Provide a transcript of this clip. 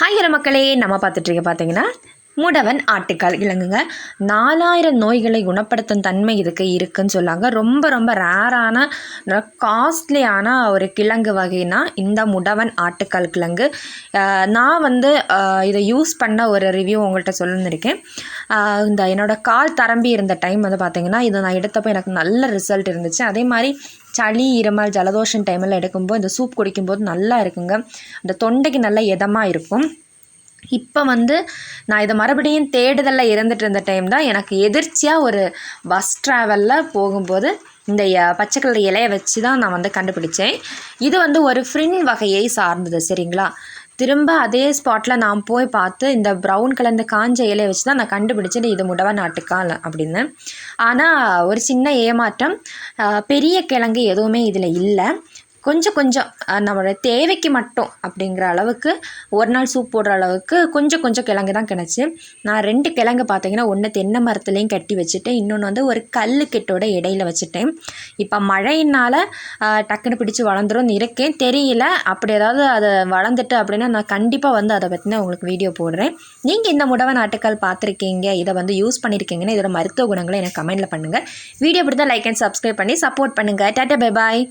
Hi மக்களே. நம்ம பார்த்துட்ருக்க பார்த்தீங்கன்னா முடவன் ஆட்டுக்கால் கிழங்குங்க நாலாயிரம் நோய்களை குணப்படுத்தும் தன்மை இதுக்கு இருக்குன்னு சொல்லாங்க. ரொம்ப ரொம்ப ரேரான காஸ்ட்லியான ஒரு கிழங்கு வகைனா இந்த முடவன் ஆட்டுக்கால் கிழங்கு. நான் வந்து இதை யூஸ் பண்ண ஒரு ரிவ்யூ உங்கள்கிட்ட சொல்லியிருக்கேன் இந்த என்னோடய கால் தரம்பி இருந்த டைம் வந்து பார்த்திங்கன்னா இதை நான் எடுத்தப்போ எனக்கு நல்ல ரிசல்ட் இருந்துச்சு. அதே மாதிரி சளி இருமல் ஜலதோஷம் டைமில் எடுக்கும்போது இந்த சூப் குடிக்கும்போது நல்லா இருக்குங்க. அந்த தொண்டைக்கு நல்லா இதமாக இருக்கும். இப்போ வந்து நான் இதை மறுபடியும் தேடுதலில் இருந்துட்டு இருந்த டைம் தான் எனக்கு எதிர்ச்சியாக ஒரு பஸ் ட்ராவலில் போகும்போது இந்த எ- பச்சை கலர் இலையை வச்சு தான் நான் வந்து கண்டுபிடிச்சேன். இது வந்து ஒரு ஃப்ரின் வகையை சார்ந்தது சரிங்களா? திரும்ப அதே ஸ்பாட்டில் நான் போய் பார்த்து இந்த ப்ரௌன் கலர் காஞ்ச இலையை வச்சு தான் நான் கண்டுபிடிச்சேன். இது முடவ நாட்டுக்கால் அப்படின்னு. ஆனால் ஒரு சின்ன ஏமாற்றம் பெரிய கிழங்கு எதுவுமே இதில் இல்லை. கொஞ்சம் கொஞ்சம் நம்மளோட தேவைக்கு மட்டும் அப்படிங்கிற அளவுக்கு ஒரு நாள் சூப் போடுற அளவுக்கு கொஞ்சம் கொஞ்சம் கிழங்கு தான் கிடச்சி நான் ரெண்டு கிழங்கு பார்த்தீங்கன்னா ஒன்று தென்னை மரத்துலேயும் கட்டி வச்சுட்டேன். இன்னொன்று வந்து ஒரு கல் கெட்டோட இடையில வச்சுட்டேன். இப்போ மழையினால் டக்குன்னு பிடிச்சி வளர்ந்துரும்னு இருக்கேன். தெரியல. அப்படி ஏதாவது அதை வளர்ந்துட்டு அப்படின்னா நான் கண்டிப்பாக வந்து அதை பற்றின உங்களுக்கு வீடியோ போடுறேன். நீங்கள் இந்த முடவை நாட்டுக்கால் பார்த்துருக்கீங்க இதை வந்து யூஸ் பண்ணியிருக்கீங்கன்னா இதோட மருத்துவ குணங்களை எனக்கு கமெண்ட்டில் பண்ணுங்கள் வீடியோ பிடித்தா லைக் அண்ட் சப்ஸ்கிரைப் பண்ணி சப்போர்ட் பண்ணுங்கள் டாட்டா பை பாய்